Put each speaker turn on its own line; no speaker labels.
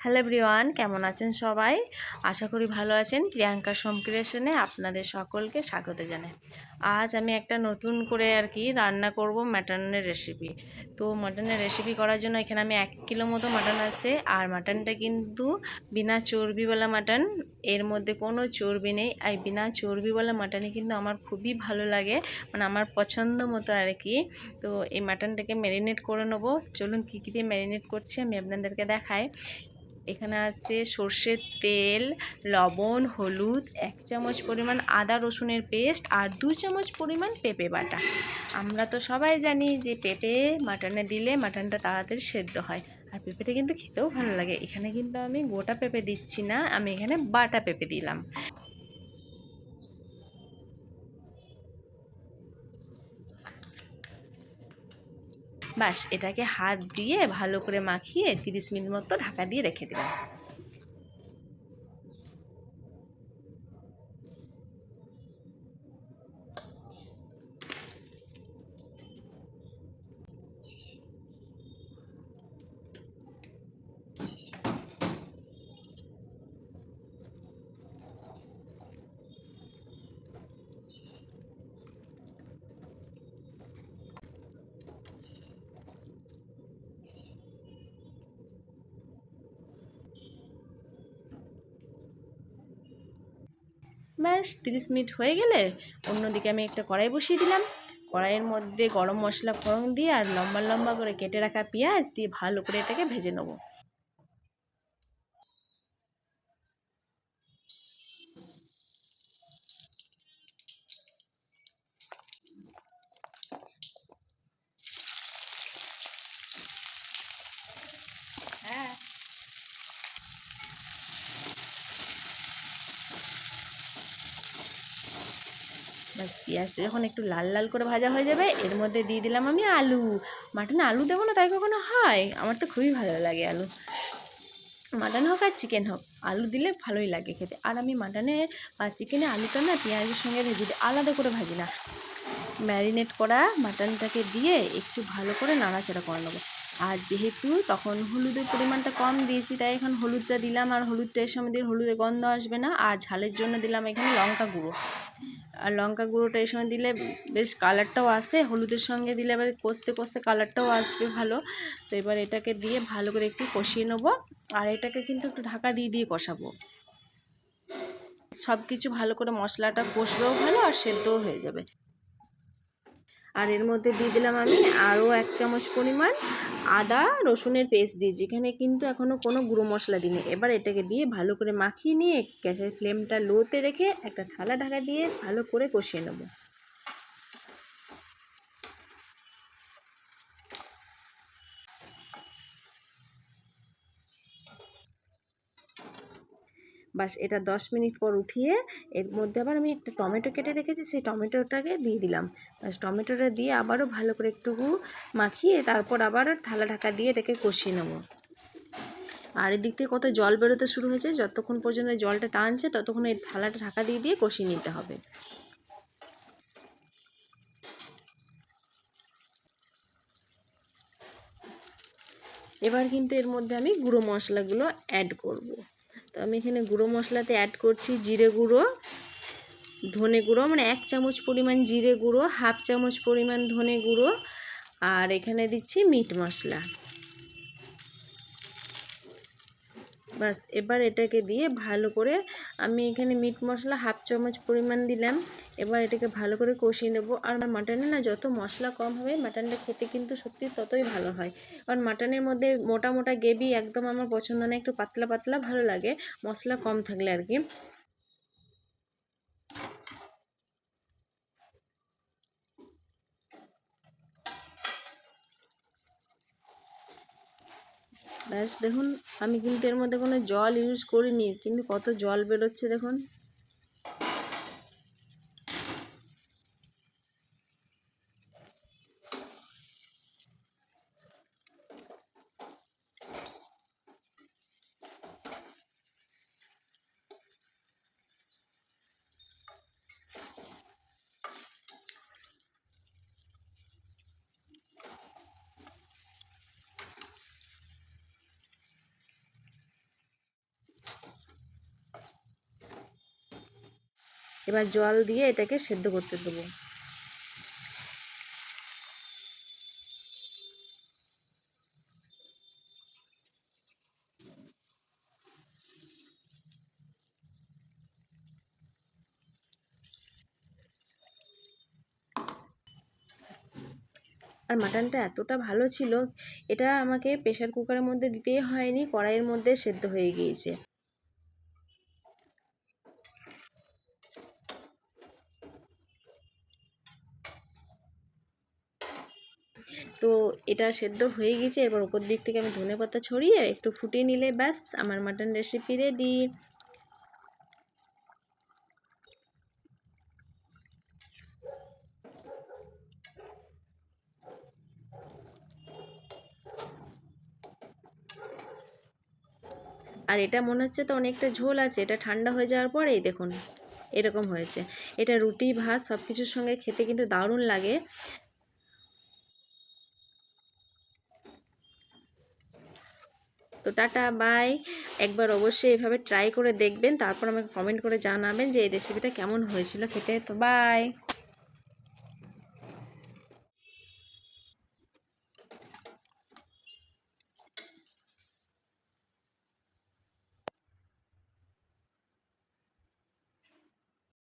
Hello everyone, কেমন আছেন সবাই? আশা করি ভালো আছেন। প্রিয়াঙ্কা সম্প্রেশনে আপনাদের সকলকে স্বাগত জানাই। আজ আমি একটা নতুন করে আর কি রান্না করব মাটনের রেসিপি তো মাটনের রেসিপি করার জন্য এখানে আমি এক কিলো মতো মাটন আছে। আর মাটনটা কিন্তু বিনা চর্বিওয়ালা মাটন। এর মধ্যে কোনো চর্বি নেই। আর বিনা চর্বিওয়ালা মাটনই কিন্তু আমার খুবই ভালো লাগে। মানে আমার পছন্দ মতো আর কি। তো এই মাটনটাকে ম্যারিনেট করে নেব। চলুন কী কী দিয়ে ম্যারিনেট করছি আমি আপনাদেরকে দেখাই। এখানে আছে সর্ষের তেল, লবণ, হলুদ, এক চামচ পরিমাণ আদা রসুনের পেস্ট আর দু চামচ পরিমাণ পেঁপে বাটা। আমরা তো সবাই জানি যে পেঁপে মাটনে দিলে মাটনটা তাড়াতাড়ি সেদ্ধ হয়। আর পেঁপেটা কিন্তু খেতেও ভালো লাগে। এখানে কিন্তু আমি গোটা পেঁপে দিচ্ছি না, আমি এখানে বাটা পেঁপে দিলাম। বাস এটাকে হাত দিয়ে ভালো করে মাখিয়ে তিরিশ মিনিট মতো ঢাকা দিয়ে রেখে দিলাম। ব্যাস, তিরিশ মিনিট হয়ে গেলে অন্যদিকে আমি একটা কড়াই বসিয়ে দিলাম। কড়াইয়ের মধ্যে গরম মশলা ফোড়ন দিয়ে আর লম্বা লম্বা করে কেটে রাখা পেঁয়াজ দিয়ে ভালো করে এটাকে ভেজে নেব। ব্যাস, পেঁয়াজটা যখন একটু লাল লাল করে ভাজা হয়ে যাবে, এর মধ্যে দিয়ে দিলাম আমি আলু। মাটনে আলু দেবো না, তাই কখনো হয়? আমার তো খুবই ভালো লাগে আলু। মাটন হোক আর চিকেন হোক, আলু দিলে ভালোই লাগে খেতে। আর আমি মাটনে বা চিকেনে আলুটা না পেঁয়াজের সঙ্গে ভেজে দিই আলাদা করে ভাজি না। ম্যারিনেট করা মাটনটাকে দিয়ে একটু ভালো করে নাড়াচাড়া করে নেব। আর যেহেতু তখন হলুদের পরিমাণটা কম দিয়েছি, তাই এখন হলুদটা দিলাম। আর হলুদটা এর সময় দিয়ে হলুদে গন্ধ আসবে না। আর ঝালের জন্য দিলাম এখানে লঙ্কা গুঁড়ো। আর লঙ্কা গুঁড়োটা এই সময় দিলে বেশ কালারটাও আসে, হলুদের সঙ্গে দিলে এবার কষতে কষতে কালারটাও আসবে ভালো। তো এবার এটাকে দিয়ে ভালো করে একটু কষিয়ে নেব আর এটাকে কিন্তু একটু ঢাকা দিয়ে দিয়ে কষাবো। সব কিছু ভালো করে মশলাটা কষবেও ভালো আর সেদ্ধও হয়ে যাবে। আর এর মধ্যে দিয়ে দিলাম আমি আরও এক চামচ পরিমাণ আদা রসুনের পেস্ট দিয়েছি। এখানে কিন্তু এখনও কোনো গুঁড়ো মশলা দিইনি। এবার এটাকে দিয়ে ভালো করে মাখিয়ে নিয়ে গ্যাসের ফ্লেমটা লোতে রেখে একটা থালা ঢাকা দিয়ে ভালো করে কষিয়ে নেব। বাস এটা দশ মিনিট পর উঠিয়ে এর মধ্যে আবার আমি একটা টমেটো কেটে রেখেছি, সেই টমেটোটাকে দিয়ে দিলাম। বাস টমেটোটা দিয়ে আবারও ভালো করে একটু মাখিয়ে তারপর আবার থালা ঢাকা দিয়ে এটাকে কষিয়ে নেব। আর এদিক থেকে কত জল বেরোতে শুরু হয়েছে, যতক্ষণ পর্যন্ত জলটা টানছে ততক্ষণ এই থালাটা ঢাকা দিয়ে দিয়ে কষিয়ে নিতে হবে। এবার কিন্তু এর মধ্যে আমি গুঁড়ো মশলাগুলো অ্যাড করব। তো আমি এখানে গুঁড়ো মশলাতে অ্যাড করছি জিরে গুঁড়ো, ধনে গুঁড়ো মানে এক চামচ পরিমাণ জিরে গুঁড়ো, হাফ চামচ পরিমাণ ধনে গুঁড়ো, আর এখানে দিচ্ছি মিট মশলা। বাস, এবার এটাকে দিয়ে ভালো করে আমি এখানে মিট মশলা হাফ চামচ পরিমাণ দিলাম। এবার এটাকে ভালো করে কষিয়ে নেব। আর মাটনে না যত মশলা কম হবে, মাটনটা খেতে কিন্তু সত্যি ততই ভালো হয়। কারণ মাটনের মধ্যে মোটা মোটা গ্রেভি একদম আমার পছন্দ না, একটু পাতলা পাতলা ভালো লাগে, মশলা কম থাকলে আর কি। ব্যাস, দেখুন, আমি কিন্তু এর মধ্যে কোনো জল ইউজ করিনি, কিন্তু কত জল বেরোচ্ছে দেখুন। এবার জল দিয়ে এটাকে সেদ্ধ করতে দেবো। আর মাটনটা এতটা ভালো ছিল, এটা আমাকে প্রেশার কুকারের মধ্যে দিতেই হয়নি, কড়াইয়ের মধ্যে সেদ্ধ হয়ে গিয়েছে। তো এটা সেদ্ধ হয়ে গেছে। এবার ওপর দিক থেকে আমি ধনে পাতা ছড়িয়ে একটু ফুটিয়ে নিলে ব্যাস, আমার মাটন রেসিপি রেডি আর এটা মনে হচ্ছে তো অনেকটা ঝোল আছে, এটা ঠান্ডা হয়ে যাওয়ার পরেই দেখুন, এরকম হয়েছে। এটা রুটি, ভাত সব কিছুর সঙ্গে খেতে কিন্তু দারুণ লাগে। তো টাটা, বাই। একবার অবশ্যই এভাবে ট্রাই করে দেখবেন, তারপর আমাকে কমেন্ট করে জানাবেন যে এই রেসিপিটা কেমন হয়েছিল খেতে। তো বাই